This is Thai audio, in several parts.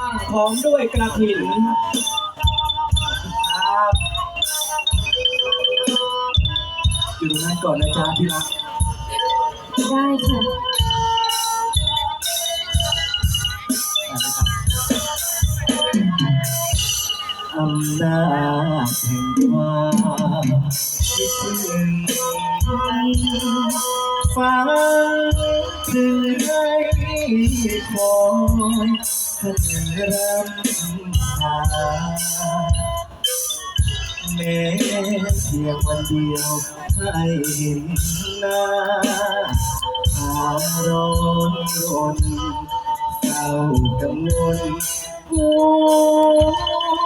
ตั้งพร้อมด้วยกระถินครับอยู่ตรงนั้นก่อนนะจ๊ะที่รักได้ค่ะ อำนาจแห่ง อยขันรำหาแม้เพียงวันเดียวให้เห็นหน้าอารมณ์รนเศร้ากังวลหั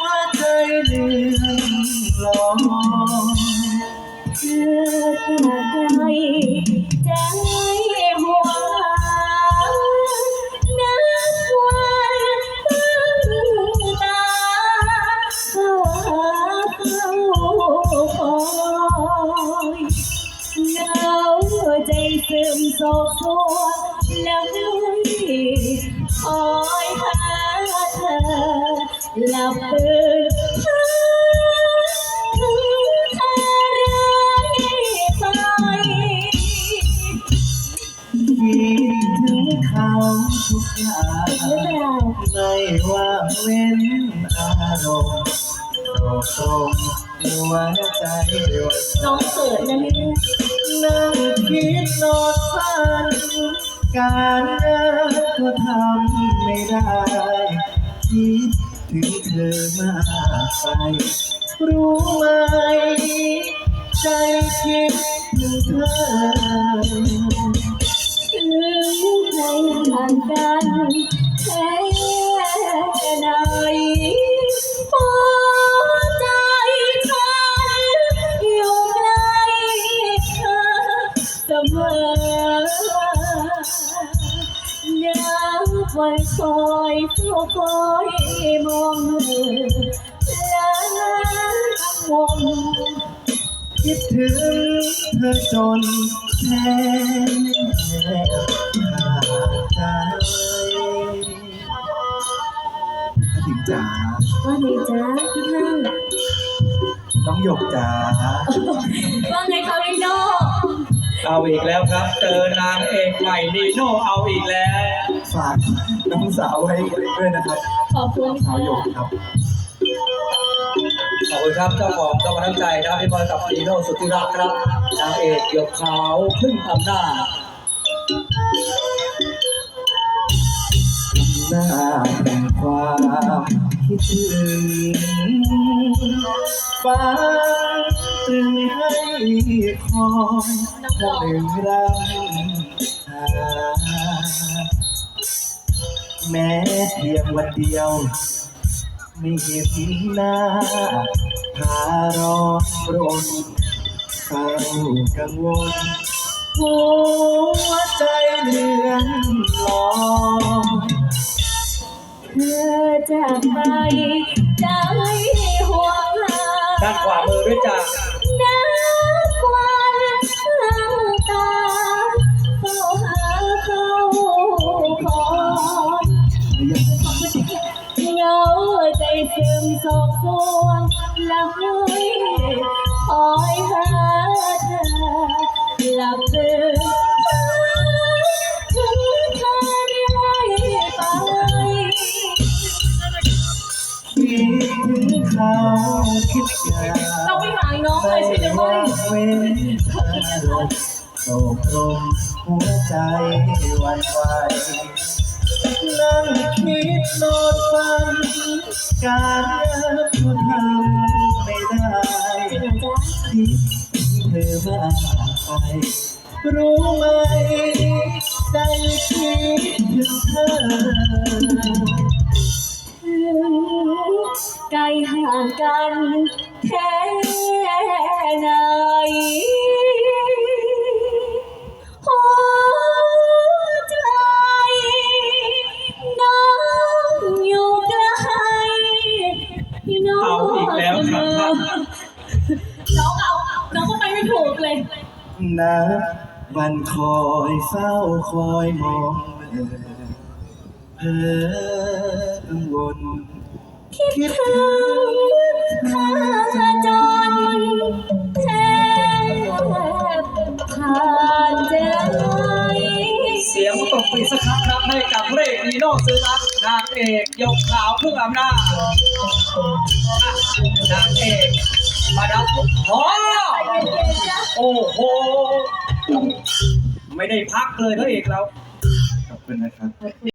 วใจเดือดร้อนเธอไกลใจหั คอยหาเธอหลับตื่นถึงเธอไปคิดถึงเขาทุกอย่างหรือเปล่าไม่ว่าเว้นอารมณ์ตกตรงหัวใจวันน้องเกิดนะเนี่ยนั่งคิดนอนฝัน การงานก็ทำไม่ได้คิดถึงเธอมากไปรู้ไหม ใจคิดถึงเธอถึงใครห่านกัน นับวันคอยเฝ้าคอยมองเธอแล้ววงคิดถึงเธอจนแทบขาดใจถึงจ๋าว่าไงจ๊ะพี่ท่านน้องหยกจ๋าว่าไงคะวินโดเอาอีกแล้วครับ เจอนางเอกใหม่นีโน่เอาอีกแล้ว ฝากน้องสาวไว้ด้วยนะครับขอบคุณสาค่ะวหยกครับ ขอบคุณครับเจ้าของกำลังน้ำใจนะครับพี่บอลกับนีโน่สุธิรักษ์ครับนางเอกหยกขาวพึ่งอำนาจ หน้าแห่งความคิดถึงฟ้าตึงให้คอยคงหนึ่งรังหา แม้เพียงวันเดียวไม่เห็นหน้าพารอนรนเศร้ากังวลหัวใจเลื่อนลอยเธอจากไปใจห่วงหาด้านขวามือด้วยจ้านั ซึมโศกสวงแล้วคอยหาเธอหลับตื่นถึงเธอได้ไปคิดถึงเขาคิดอยากต้องไปหาน้องเลยใช่ไหมว่าเว้นอารมณ์ตกลงหัวใจหวันไหว นั่งคิดนอนฝันการงานก็ทำไม่ได้จริงเหรอจ๊ะคิดเธอมากไปรู้ไหมใจคิดถึงเธอไกลห่างกันแค่ไหน น้องเอาอีกแล้วครับท่านน้องเอาน้องก็ไปไม่ถูกเลย นะวันคอยเฝ้าคอยมองเออเพ้อกังวลคิดถึง ซื้อรักนางเอกยกขาวพึ่งอำนาจนางเอกมาดับหอโอ้โห ไม่ได้พักเลยพระเอกเรา ขอบคุณนะครับ